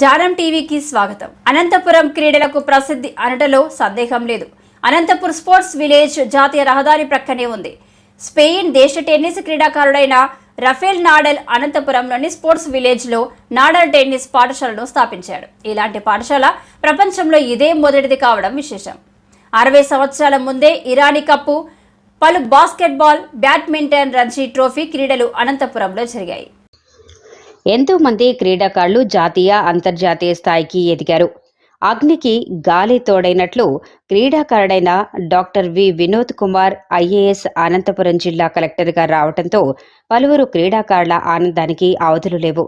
జానం టీవీకి స్వాగతం. అనంతపురం క్రీడలకు ప్రసిద్ధి అనటలో సందేహం లేదు. అనంతపురం స్పోర్ట్స్ విలేజ్ జాతీయ రహదారి ప్రక్కనే ఉంది. స్పెయిన్ దేశ టెన్నిస్ క్రీడాకారుడైన రఫేల్ నాడల్ అనంతపురంలోని స్పోర్ట్స్ విలేజ్లో నాడల్ టెన్నిస్ పాఠశాలను స్థాపించాడు. ఇలాంటి పాఠశాల ప్రపంచంలో ఇదే మొదటిది కావడం విశేషం. అరవై సంవత్సరాల ముందే ఇరానీ కప్పు పలు బాస్కెట్బాల్ బ్యాడ్మింటన్ రంజీ ట్రోఫీ క్రీడలు అనంతపురంలో జరిగాయి. ఎంతోమంది క్రీడాకారులు జాతీయ అంతర్జాతీయ స్థాయికి ఎదిగారు. అగ్నికి గాలి తోడైనట్లు క్రీడాకారుడైన doctor V. Vinod Kumar IAS Anantapuram జిల్లా కలెక్టర్గా రావడంతో పలువురు క్రీడాకారుల ఆనందానికి అవధులు లేవు.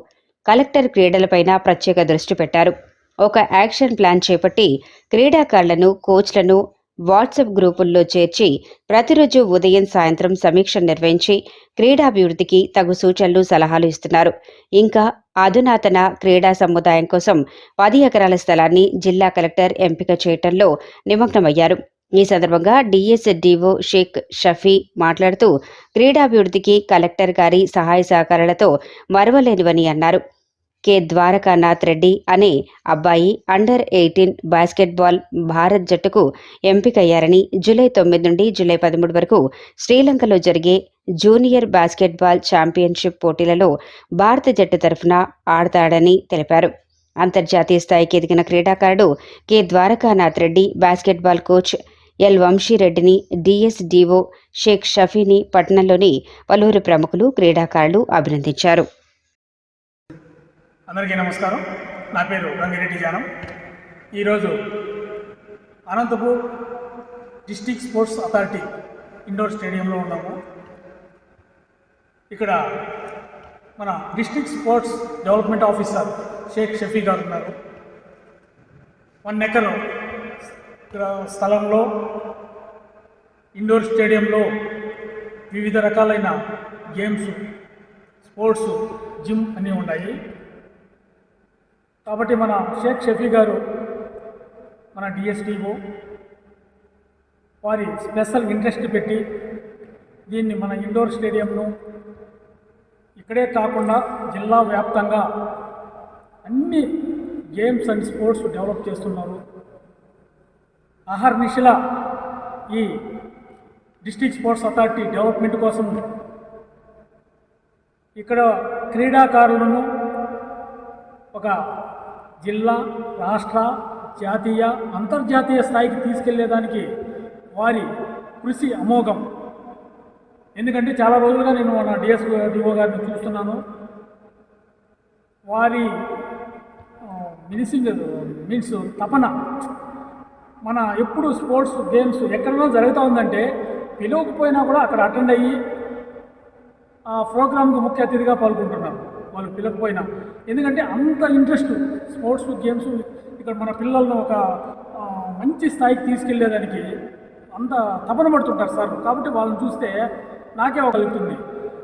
కలెక్టర్ క్రీడలపైన ప్రత్యేక దృష్టి పెట్టారు. ఒక యాక్షన్ ప్లాన్ చేపట్టి క్రీడాకారులను కోచ్లను వాట్సాప్ గ్రూపుల్లో చేర్చి ప్రతిరోజు ఉదయం సాయంత్రం సమీక్ష నిర్వహించి క్రీడాభివృద్ధికి తగు సూచనలు సలహాలు ఇస్తున్నారు. ఇంకా అధునాతన క్రీడా సముదాయం కోసం పది ఎకరాల స్థలాన్ని జిల్లా కలెక్టర్ ఎంపిక చేయటంలో నిమగ్నమయ్యారు. ఈ సందర్భంగా డిఎస్డిఓ షేక్ షఫీ మాట్లాడుతూ క్రీడాభివృద్ధికి కలెక్టర్ గారి సహాయ సహకారాలతో మరవలేనివని అన్నారు. కె ద్వారకానాథ్ రెడ్డి అనే అబ్బాయి అండర్ ఎయిటీన్ బాస్కెట్బాల్ భారత్ జట్టుకు ఎంపికయ్యారని జూలై తొమ్మిది నుండి జూలై పదమూడు వరకు శ్రీలంకలో జరిగే జూనియర్ బాస్కెట్బాల్ ఛాంపియన్షిప్ పోటీలలో భారత జట్టు తరఫున ఆడతాడని తెలిపారు. అంతర్జాతీయ స్థాయికి ఎదిగిన క్రీడాకారుడు K Dwarakanath Reddy basketball coach L వంశీరెడ్డిని DSDO Sheikh షఫీని పట్టణంలోని పలువురు ప్రముఖులు క్రీడాకారులు అభినందించారు. అందరికీ నమస్కారం. నా పేరు రంగిరెడ్డి జానం. ఈరోజు Anantapur district sports authority indoor స్టేడియంలో ఉన్నాము. ఇక్కడ మన district sports development officer Sheikh Shafi గారు ఉన్నారు. వన్ ఎకర్ స్థలంలో ఇండోర్ స్టేడియంలో వివిధ రకాలైన గేమ్స్ స్పోర్ట్స్ జిమ్ అన్నీ ఉన్నాయి. కాబట్టి మన షేక్ షఫీ గారు మన డిఎస్టీఓ వారి స్పెషల్ ఇంట్రెస్ట్ పెట్టి దీన్ని మన ఇండోర్ స్టేడియంను ఇక్కడే కాకుండా జిల్లా వ్యాప్తంగా అన్ని గేమ్స్ అండ్ స్పోర్ట్స్ డెవలప్ చేస్తున్నారు. అహర్నిశల ఈ డిస్టిక్ స్పోర్ట్స్ అథారిటీ డెవలప్మెంట్ కోసం ఇక్కడ క్రీడాకారులను ఒక జిల్లా రాష్ట్ర జాతీయ అంతర్జాతీయ స్థాయికి తీసుకెళ్ళేదానికి వారి కృషి అమోఘం. ఎందుకంటే చాలా రోజులుగా నేను మన డిఎస్ డిఓ గారిని చూస్తున్నాను. వారి మినిసింగ్ మీన్స్ తపన. మన ఎప్పుడు స్పోర్ట్స్ గేమ్స్ ఎక్కడో జరుగుతూ ఉందంటే పిలవకపోయినా కూడా అక్కడ అటెండ్ అయ్యి ఆ ప్రోగ్రామ్కి ముఖ్య అతిథిగా పాల్గొంటున్నారు. వాళ్ళు పిలకపోయినా. ఎందుకంటే అంత ఇంట్రెస్ట్ స్పోర్ట్స్ గేమ్స్ ఇక్కడ మన పిల్లలను ఒక మంచి స్థాయికి తీసుకెళ్ళేదానికి అంత తపన పడుతుంటారు సార్. కాబట్టి వాళ్ళని చూస్తే నాకే ఒక కలుగుతుంది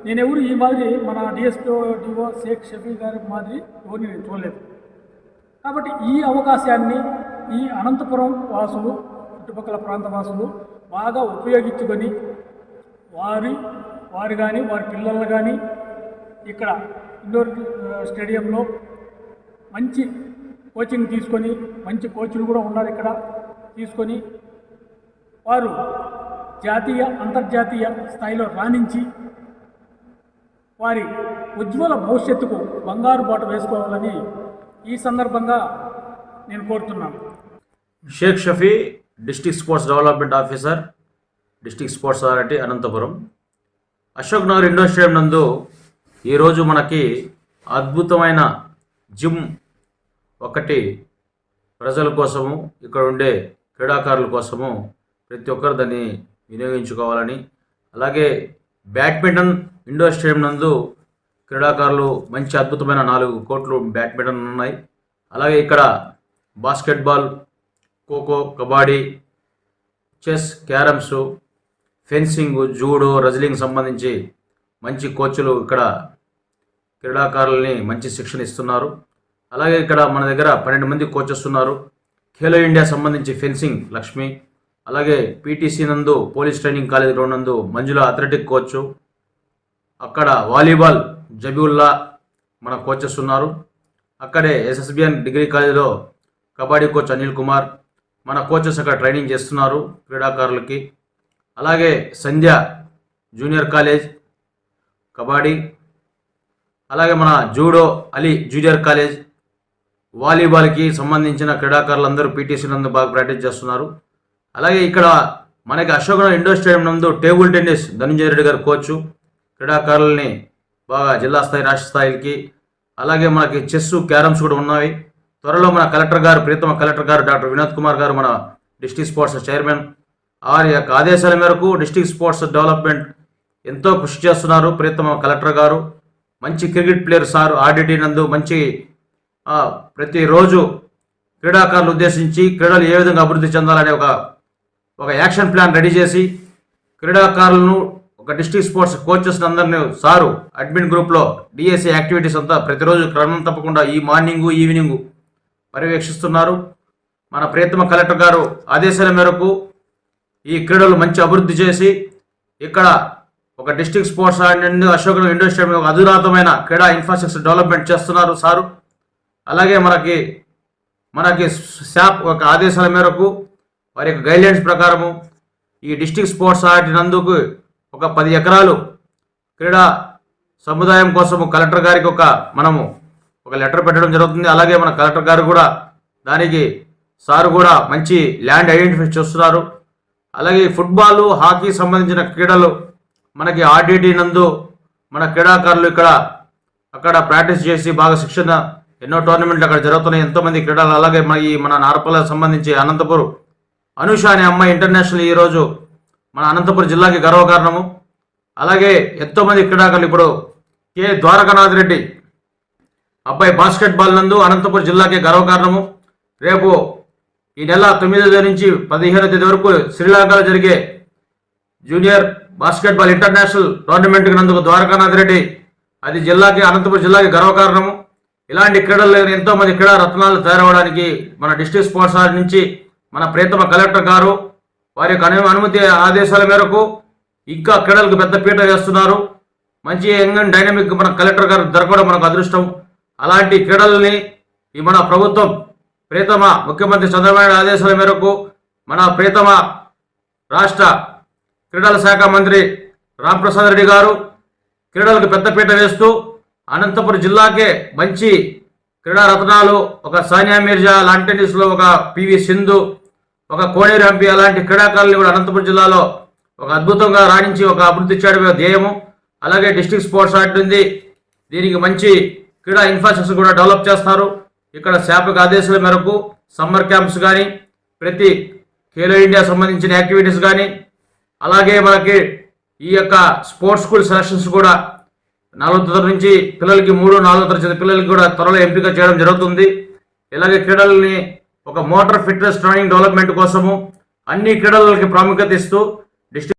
నేను ఎవరు ఈ మాదిరి మన డిఎస్పీ డిఓ షేక్ షఫీ గారి మాదిరి ఎవరిని నేను చూడలేదు. కాబట్టి ఈ అవకాశాన్ని ఈ అనంతపురం వాసులు చుట్టుపక్కల ప్రాంత వాసులు బాగా ఉపయోగించుకొని వారి వారు కానీ వారి పిల్లలు కానీ ఇక్కడ ఇండోర్ స్టేడియంలో మంచి కోచింగ్ తీసుకొని మంచి కోచ్లు కూడా ఉన్నారు ఇక్కడ తీసుకొని వారు జాతీయ అంతర్జాతీయ స్థాయిలో రాణించి వారి ఉజ్వల భవిష్యత్తుకు బంగారు బాట వేసుకోవాలని ఈ సందర్భంగా నేను కోరుతున్నాను. Sheikh Shafi district sports development officer district sports authority Anantapuram. Ashok Nagar indoor stadium నందు ఈరోజు మనకి అద్భుతమైన జిమ్ ఒకటి ప్రజల కోసము ఇక్కడ ఉండే క్రీడాకారుల కోసము ప్రతి ఒక్కరు దాన్ని వినియోగించుకోవాలని. అలాగే బ్యాడ్మింటన్ ఇండోర్ స్టేడియం నందు క్రీడాకారులు మంచి అద్భుతమైన నాలుగు కోట్లు బ్యాడ్మింటన్ ఉన్నాయి. అలాగే ఇక్కడ basketball kho kho kabaddi chess carroms fencing judo wrestling సంబంధించి మంచి కోచ్లు ఇక్కడ క్రీడాకారులని మంచి శిక్షణ ఇస్తున్నారు. అలాగే ఇక్కడ మన దగ్గర పన్నెండు మంది కోచెస్ ఉన్నారు. ఖేలో ఇండియా సంబంధించి ఫెన్సింగ్ లక్ష్మి అలాగే పీటీసీ నందు పోలీస్ ట్రైనింగ్ కాలేజ్ గ్రౌండ్ నందు మంజుల అథ్లెటిక్ కోచ్ అక్కడ వాలీబాల్ జబీవుల్లా మన కోచెస్ ఉన్నారు. అక్కడే ఎస్ఎస్బిఎన్ డిగ్రీ కాలేజీలో కబడ్డీ కోచ్ అనిల్ కుమార్ మన కోచెస్ అక్కడ ట్రైనింగ్ చేస్తున్నారు క్రీడాకారులకి. అలాగే సంధ్య జూనియర్ కాలేజ్ కబడ్డీ అలాగే మన జూడో అలీ జూనియర్ కాలేజ్ వాలీబాల్కి సంబంధించిన క్రీడాకారులందరూ పీటీసీ నందు బాగా ప్రాక్టీస్ చేస్తున్నారు. అలాగే ఇక్కడ మనకి అశోకనగర్ ఇండోర్ స్టేడియం నందు టేబుల్ టెన్నిస్ ధనంజయ రెడ్డి గారు కోచ్ క్రీడాకారుల్ని బాగా జిల్లా స్థాయి రాష్ట్ర స్థాయికి అలాగే మనకి చెస్ క్యారమ్స్ కూడా ఉన్నాయి. త్వరలో మన కలెక్టర్ గారు ప్రీతమ కలెక్టర్ గారు డాక్టర్ వినోద్ కుమార్ గారు మన డిస్ట్రిక్ట్ స్పోర్ట్స్ చైర్మన్ వారి యొక్క ఆదేశాల మేరకు డిస్ట్రిక్ట్ స్పోర్ట్స్ డెవలప్మెంట్ ఎంతో కృషి చేస్తున్నారు. ప్రియతమ కలెక్టర్ గారు మంచి క్రికెట్ ప్లేయర్ సార్ ఆర్డిటి నందు మంచి ప్రతిరోజు క్రీడాకారులు ఉద్దేశించి క్రీడలు ఏ విధంగా అభివృద్ధి చెందాలనే ఒక ఒక యాక్షన్ ప్లాన్ రెడీ చేసి క్రీడాకారులను ఒక డిస్ట్రిక్ట్ స్పోర్ట్స్ కోచెస్ అందరినీ సారు అడ్మిన్ గ్రూప్లో డిఎస్సి యాక్టివిటీస్ అంతా ప్రతిరోజు క్రమం తప్పకుండా ఈ మార్నింగు ఈవినింగు పర్యవేక్షిస్తున్నారు. మన ప్రియతమ కలెక్టర్ గారు ఆదేశాల మేరకు ఈ క్రీడలు మంచి అభివృద్ధి చేసి ఇక్కడ ఒక district sports and Ashok indoor stadium ఒక అధునాతమైన క్రీడా ఇన్ఫ్రాస్ట్రక్చర్ డెవలప్మెంట్ చేస్తున్నారు సారు. అలాగే మనకి మనకి శాప్ ఒక ఆదేశాల మేరకు వారి యొక్క గైడ్లైన్స్ ప్రకారము ఈ డిస్ట్రిక్ట్ స్పోర్ట్స్ ఆర్ట్ నందుకు ఒక పది ఎకరాలు క్రీడా సముదాయం కోసము కలెక్టర్ గారికి ఒక మనము ఒక లెటర్ పెట్టడం జరుగుతుంది. అలాగే మన కలెక్టర్ గారు కూడా దానికి సార్ కూడా మంచి ల్యాండ్ ఐడెంటిఫై చేస్తున్నారు. అలాగే ఫుట్బాల్ హాకీ సంబంధించిన క్రీడలు మనకి ఆర్డిటీ నందు మన క్రీడాకారులు ఇక్కడ అక్కడ ప్రాక్టీస్ చేసి బాగా శిక్షణ ఎన్నో టోర్నమెంట్లు అక్కడ జరుగుతున్నాయి. ఎంతోమంది క్రీడలు అలాగే మన ఈ మన నారపల్లకు సంబంధించి అనంతపురం. అనుష అనే అమ్మాయి ఇంటర్నేషనల్ ఈరోజు మన అనంతపురం జిల్లాకి గర్వకారణము. అలాగే ఎంతోమంది క్రీడాకారులు ఇప్పుడు కె ద్వారకానాథ్ రెడ్డి అబ్బాయి బాస్కెట్బాల్ నందు అనంతపురం జిల్లాకి గర్వకారణము. రేపు ఈ నెల తొమ్మిదో తేదీ నుంచి పదిహేనో తేదీ వరకు శ్రీలంకలో జరిగే జూనియర్ బాస్కెట్బాల్ ఇంటర్నేషనల్ టోర్నమెంట్కి నందుకు ద్వారకానాథ్ రెడ్డి. అది జిల్లాకి అనంతపురం జిల్లాకి గర్వకారణము ఇలాంటి క్రీడలు లేని ఎంతోమంది క్రీడా రత్నాలు తయారవడానికి మన డిస్ట్రిక్ట్ స్పోర్ట్స్ నుంచి మన ప్రియతమ కలెక్టర్ గారు వారి యొక్క అనుమతి ఆదేశాల మేరకు ఇంకా క్రీడలకు పెద్ద పీట వేస్తున్నారు. మంచి యంగ్ అండ్ డైనమిక్ మన కలెక్టర్ గారు దొరకడం మనకు అదృష్టం. అలాంటి క్రీడల్ని ఈ మన ప్రభుత్వం ప్రియతమ ముఖ్యమంత్రి చంద్రబాబు ఆదేశాల మేరకు మన ప్రియతమ రాష్ట్ర క్రీడల శాఖ మంత్రి రామప్రసాద్ రెడ్డి గారు క్రీడలకు పెద్దపీట వేస్తూ అనంతపురం జిల్లాకే మంచి క్రీడా రత్నాలు ఒక సానియా మీర్జా లాంటి టెన్నిస్లో ఒక పివి సింధు ఒక కోనేరు ఎంపీ అలాంటి క్రీడాకారులు కూడా అనంతపురం జిల్లాలో ఒక అద్భుతంగా రాణించి ఒక అభివృద్ధి చేయడమే ధ్యేయము. అలాగే డిస్ట్రిక్ట్ స్పోర్ట్స్ ఆర్ట్ ఉంది. దీనికి మంచి క్రీడా ఇన్ఫ్రాస్ట్రక్చర్ కూడా డెవలప్ చేస్తారు. ఇక్కడ శాపక ఆదేశాల మేరకు సమ్మర్ క్యాంప్స్ కానీ ప్రతి ఖేలో ఇండియా సంబంధించిన యాక్టివిటీస్ కానీ అలాగే మనకి ఈ యొక్క స్పోర్ట్స్ స్కూల్ సెలక్షన్స్ కూడా నాలుగో తరగతి నుంచి పిల్లలకి మూడు నాలుగో తరగతి పిల్లలకి కూడా త్వరలో ఎంపిక చేయడం జరుగుతుంది. ఇలాగే క్రీడల్ని ఒక మోటార్ ఫిట్నెస్ ట్రైనింగ్ డెవలప్మెంట్ కోసము అన్ని క్రీడలకి ప్రాముఖ్యత ఇస్తూ డిస్ట్రిక్ట్